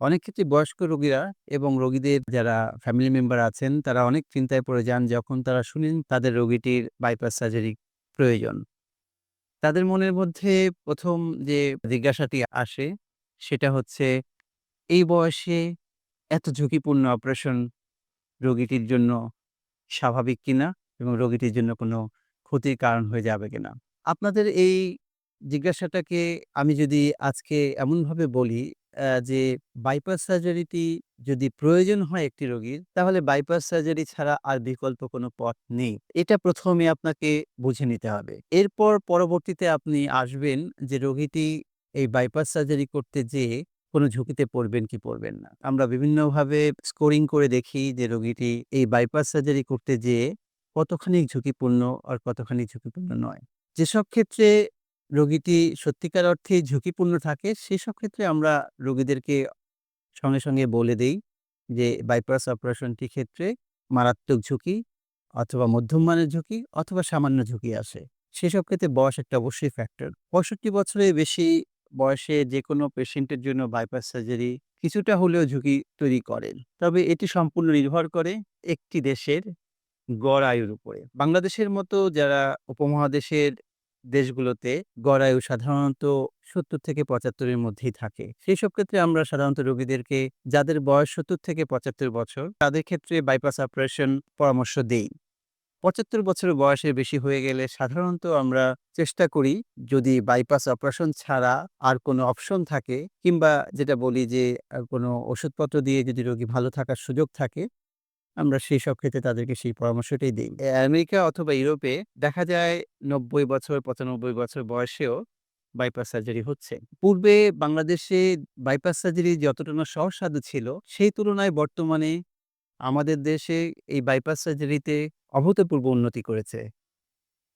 অনেক ক্ষেত্রে বয়স্ক রোগীরা এবং রোগীদের যারা ফ্যামিলি মেম্বার আছেন, তারা অনেক চিন্তায় পড়ে যান যখন তারা শুনেন তাদের রোগীটির বাইপাস সার্জারি প্রয়োজন। তাদের মনের মধ্যে প্রথম যে জিজ্ঞাসাটি আসে, সেটা হচ্ছে, এই বয়সে এত ঝুঁকিপূর্ণ অপারেশন রোগীটির জন্য স্বাভাবিক কিনা এবং রোগীটির জন্য কোনো ক্ষতির কারণ হয়ে যাবে কিনা? আপনাদের এই জিজ্ঞাসাটাকে আমি যদি আজকে এমনভাবে বলি যে বাইপাস সার্জারিটি যদি প্রয়োজন হয় একটি রোগীর, তাহলে বাইপাস সার্জারি ছাড়া আর বিকল্প কোনো পথ নেই। এটা প্রথমে আপনাকে বুঝে নিতে হবে। এরপর পরবর্তীতে আপনি আসবেন যে রোগীটি এই বাইপাস সার্জারি করতে যেয়ে কোনো ঝুঁকিতে পড়বেন কি পড়বেন না। আমরা বিভিন্নভাবে স্কোরিং করে দেখি যে রোগীটি এই বাইপাস সার্জারি করতে যেয়ে কতখানি ঝুঁকিপূর্ণ আর কতখানি ঝুঁকিপূর্ণ নয়। যেসব ক্ষেত্রে রোগীটি সত্যিকার অর্থেই ঝুঁকিপূর্ণ থাকে, সেসব ক্ষেত্রে আমরা রোগীদেরকে সঙ্গে, সঙ্গে বলে দেই যে বাইপাস অপারেশনটির ক্ষেত্রে মারাত্মক ঝুঁকি অথবা মধ্যম মানের ঝুঁকি অথবা সামান্য ঝুঁকি আসে। সেসব ক্ষেত্রে বয়স একটা অবশ্যই ফ্যাক্টর। ৬৫ বছরের বেশি বয়সে যেকোনো পেশেন্টের জন্য বাইপাস সার্জারি কিছুটা হলেও ঝুঁকি তৈরি করে। তবে এটি সম্পূর্ণ নির্ভর করে একটি দেশের গড় আয়ুর উপরে। বাংলাদেশের মতো যারা উপমহাদেশের দেশগুলোতে গড় আয়ু সাধারণত ৭০ থেকে পঁচাত্তরের মধ্যেই থাকে। সেই সব ক্ষেত্রে আমরা সাধারণত রোগীদেরকে যাদের বয়স ৭০ থেকে ৭৫ বছর তাদের ক্ষেত্রে বাইপাস অপারেশন পরামর্শ দেই। ৭৫ বছরের বয়সের বেশি হয়ে গেলে সাধারণত আমরা চেষ্টা করি যদি বাইপাস অপারেশন ছাড়া আর কোনো অপশন থাকে কিংবা যেটা বলি যে কোনো ওষুধপত্র দিয়ে যদি রোগী ভালো থাকার সুযোগ থাকে, আমরা সেই সব ক্ষেত্রে তাদেরকে সেই পরামর্শটাই দিই আমেরিকা অথবা ইউরোপে দেখা যায় ৯০ বছর ৯৫ বছর বয়সেও বাইপাস সার্জারি হচ্ছে। পূর্বে বাংলাদেশে বাইপাস সার্জারি যতটা না সহজসাধ্য ছিল, সেই তুলনায় বর্তমানে আমাদের দেশে এই বাইপাস সার্জারিতে অভূতপূর্ব উন্নতি করেছে।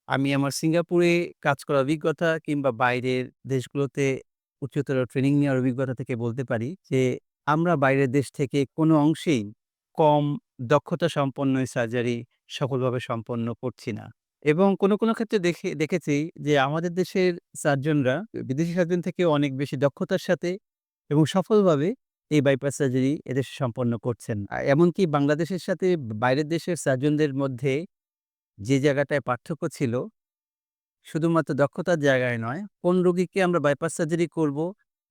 আমি আমার সিঙ্গাপুরে কাজ করার অভিজ্ঞতা কিংবা বাইরের দেশগুলোতে উচ্চতর ট্রেনিং নেওয়ার অভিজ্ঞতা থেকে বলতে পারি যে, আমরা বাইরের দেশ থেকে কোনো অংশেই কম দক্ষতা সম্পন্ন সার্জারি সফলভাবে সম্পন্ন করছি না। এবং কোনো, কোনো ক্ষেত্রে দেখে দেখেছি যে আমাদের দেশের সার্জনরা বিদেশি সার্জন থেকেও অনেক বেশি দক্ষতার সাথে এবং সফলভাবে এই বাইপাস সার্জারি এদেশে সম্পন্ন করছেন। এমনকি বাংলাদেশের সাথে বাইরের দেশের সার্জনদের মধ্যে যে জায়গাটায় পার্থক্য ছিল, শুধুমাত্র দক্ষতার জায়গায় নয়, কোন রোগীকে আমরা বাইপাস সার্জারি করব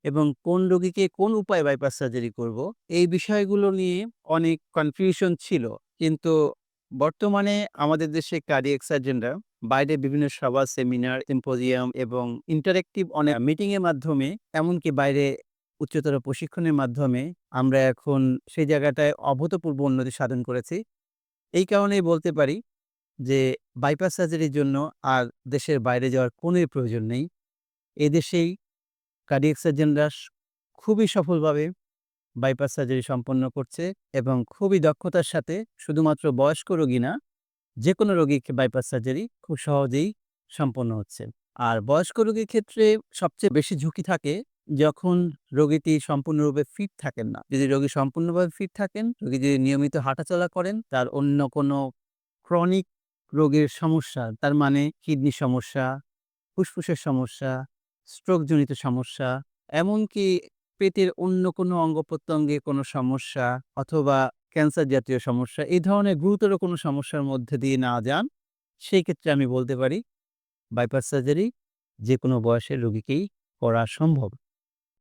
এবং কোন রোগীকে কোন উপায়ে বাইপাস সার্জারি করব, এই বিষয়গুলো নিয়ে অনেক কনফিউশন ছিল। কিন্তু বর্তমানে আমাদের দেশে কার্ডিয়াক সার্জনরা বাইরে বিভিন্ন সভা, সেমিনার, সিম্পোজিয়াম এবং ইন্টারেক্টিভ অনেক মিটিং এর মাধ্যমে এমনকি বাইরে উচ্চতর প্রশিক্ষণের মাধ্যমে আমরা এখন সেই জায়গাটায় অভূতপূর্ব উন্নতি সাধন করেছি। এই কারণেই বলতে পারি যে বাইপাস সার্জারির জন্য আর দেশের বাইরে যাওয়ার কোনোই প্রয়োজন নেই। এদেশেই কার্ডিয়াক সার্জনরা খুবই সফলভাবে বাইপাস সার্জারি সম্পন্ন করছে এবং খুবই দক্ষতার সাথে শুধুমাত্র বয়স্ক রোগী না, যেকোনো রোগীকে বাইপাস সার্জারি খুব সহজেই সম্পন্ন হচ্ছে। আর বয়স্ক রোগীর ক্ষেত্রে সবচেয়ে বেশি ঝুঁকি থাকে যখন রোগীটি সম্পূর্ণরূপে ফিট থাকেন না। যদি রোগী সম্পূর্ণভাবে ফিট থাকেন, রোগী যদি নিয়মিত হাঁটাচলা করেন, তার অন্য কোনো ক্রনিক রোগের সমস্যা, তার মানে কিডনির সমস্যা, ফুসফুসের সমস্যা, স্ট্রোকজনিত সমস্যা, এমনকি পেটের অন্য কোনো অঙ্গ-প্রত্যঙ্গে কোনো সমস্যা অথবা ক্যান্সার জাতীয় সমস্যা, এই ধরনের গুরুতর কোনো সমস্যার মধ্যে দিয়ে না যান, সেই ক্ষেত্রে আমি বলতে পারি বাইপাস সার্জারি যে কোনো বয়সের রোগীকেই করা সম্ভব।